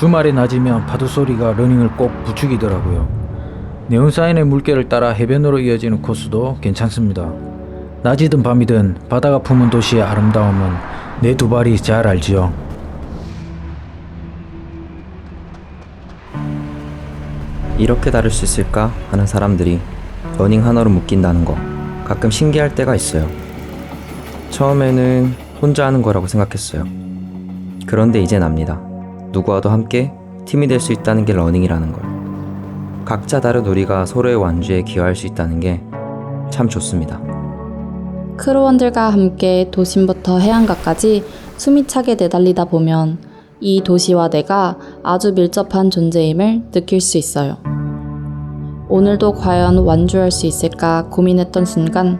주말에 낮이면 파도 소리가 러닝을 꼭 부추기더라고요. 네온사인의 물결을 따라 해변으로 이어지는 코스도 괜찮습니다. 낮이든 밤이든 바다가 품은 도시의 아름다움은 내 두 발이 잘 알지요. 이렇게 다를 수 있을까 하는 사람들이 러닝 하나로 묶인다는 거 가끔 신기할 때가 있어요. 처음에는 혼자 하는 거라고 생각했어요. 그런데 이젠 압니다. 누구와도 함께 팀이 될 수 있다는 게 러닝이라는 걸. 각자 다른 우리가 서로의 완주에 기여할 수 있다는 게 참 좋습니다. 크루원들과 함께 도심부터 해안가까지 숨이 차게 내달리다 보면 이 도시와 내가 아주 밀접한 존재임을 느낄 수 있어요. 오늘도 과연 완주할 수 있을까 고민했던 순간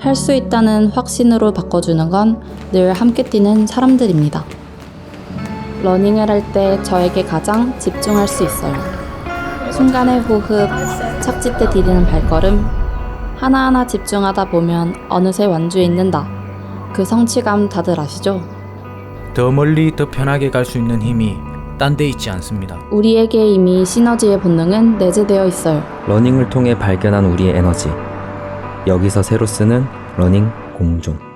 할 수 있다는 확신으로 바꿔주는 건 늘 함께 뛰는 사람들입니다. 러닝을 할 때 저에게 가장 집중할 수 있어요. 순간의 호흡, 착지 때 디디는 발걸음, 하나하나 집중하다 보면 어느새 완주에 있는다. 그 성취감 다들 아시죠? 더 멀리 더 편하게 갈 수 있는 힘이 딴 데 있지 않습니다. 우리에게 이미 시너지의 본능은 내재되어 있어요. 러닝을 통해 발견한 우리의 에너지. 여기서 새로 쓰는 러닝 공존.